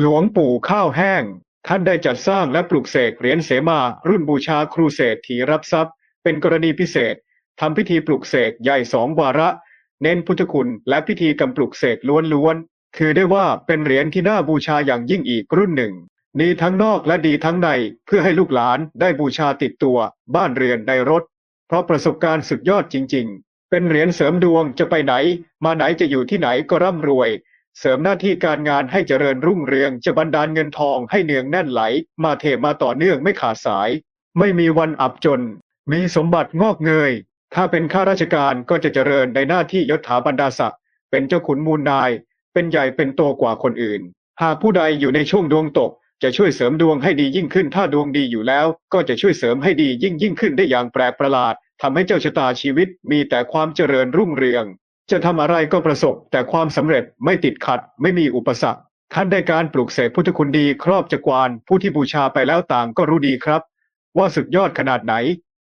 หลวงปู่ข้าวแห้ง ท่านได้จัดสร้างและปลูกเสกเหรียญเสมา รุ่นบูชาครูเศรษฐีรับทรัพย์ เป็นกรณีพิเศษทำพิธีปลูกเสกใหญ่สองวาระ เน้นพุทธคุณและพิธีกรรมปลูกเสกล้วนๆคือได้ว่าเป็นเหรียญที่น่าบูชาอย่างยิ่งอีกรุ่นหนึ่งดีทั้งนอกและดีทั้งในเพื่อให้ลูกหลานได้บูชาติดตัว บ้านเรือนในรถ เพราะประสบการณ์สุดยอดจริง ๆ เป็นเหรียญเสริมดวงจะไปไหน มาไหนจะอยู่ที่ไหนก็ร่ำรวย เสริมหน้าที่การงานให้เจริญรุ่งเรือง จะบันดาลเงินทองให้เนืองแน่นไหล มาเทมาต่อเนื่องไม่ขาดสาย ไม่มีวันอับจน มีสมบัติงอกเงย ถ้าเป็นข้าราชการก็จะเจริญในหน้าที่ยศถาบรรดาศักดิ์เป็นเจ้าขุนมูลนาย เป็นใหญ่เป็นโตกว่าคนอื่น หากผู้ใดอยู่ในช่วงดวงตก จะช่วยเสริมดวงให้ดียิ่งขึ้น ถ้าดวงดีอยู่แล้ว ก็จะช่วยเสริมให้ดียิ่งยิ่งขึ้นได้อย่างแปลกประหลาดทำให้เจ้าชะตาชีวิตมีแต่ความเจริญรุ่งเรือง จะทำอะไรก็ประสบแต่ความสำเร็จไม่ติดขัดไม่มีอุปสรรคท่านได้การปลูกเสกพุทธคุณดีครอบจักรวาลผู้ที่บูชาไปแล้วต่างก็รู้ดีครับ ว่าสุดยอดขนาดไหน